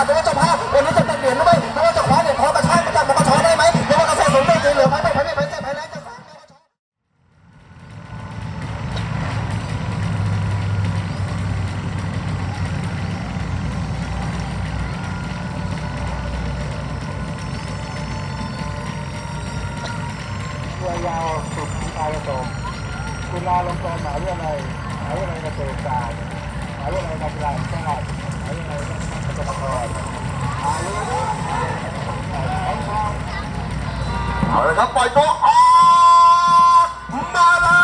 พไม่ว่เจ้าภาพวันนี้จะเป็นเหรียญหรือไม่ไม่ว่าจะคว้าเหรียญคว้กระชากมาจากมกชได้ไหมไม่ว่กระแสสมเด็จเหลือไหมไม่ไม่ไม่ไม่ไม่ยาวสุดที่อาสมคุณลาลงกรมหาวิทยาลัยมหาวิทยาลัยเกษตรศาสตร์มหาวิทยาลัยการกีฬาแห่งชาติมหาวิทยาลัย เอาละครับปล่อยตัวออกมาแล้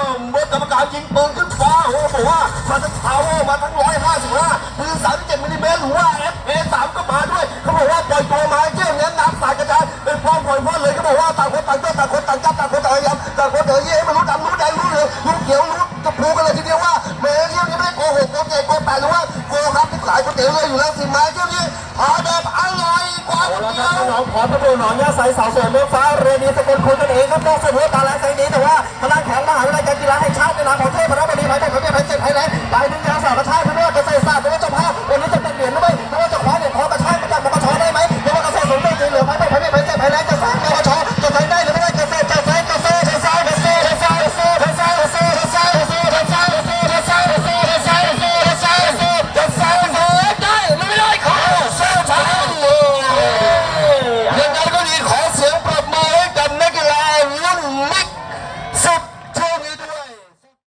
วเมื่อกรรมการยิงปืนขึ้นฟ้าโอ้โหบอกว่ามาทั้งพาวเวอร์มาทั้งร้อยห้าสิบห้าปืนสามสิบเจ็ดมิลลิเมตรหรือว่า FA สามก็มาด้วย เขาบอกว่าปล่อยตัวมาเที่ยวเงี้ยน้ำสายกระจายเป็นพร้อมปล่อยพร้อเลยเขาบอกว่าต่างคนต่างเจ้าต่างคนต่างจับต่างคนต่างยายามต่างคนต่างเยี่ยมรู้ดำรู้แดงรู้เหลืองรู้เขียวรู้จะพูกันเลยทีเดียวว่าแหม่เที่ยวนี้ไม่ได้โกหกโกเกโกแปดหรือว่าโกครับที่ขายก๋วยเตี๋ยวเลยอยู่แล้วสิมาเที่ยวนี้หาแบบอร่อยก น้องขอมประตูหนองย่าใสสาวสวยเมืองฟ้าเรนีสกุลคุณกันเองครับนอกสุดหัวตาและไซนี้แต่ว่า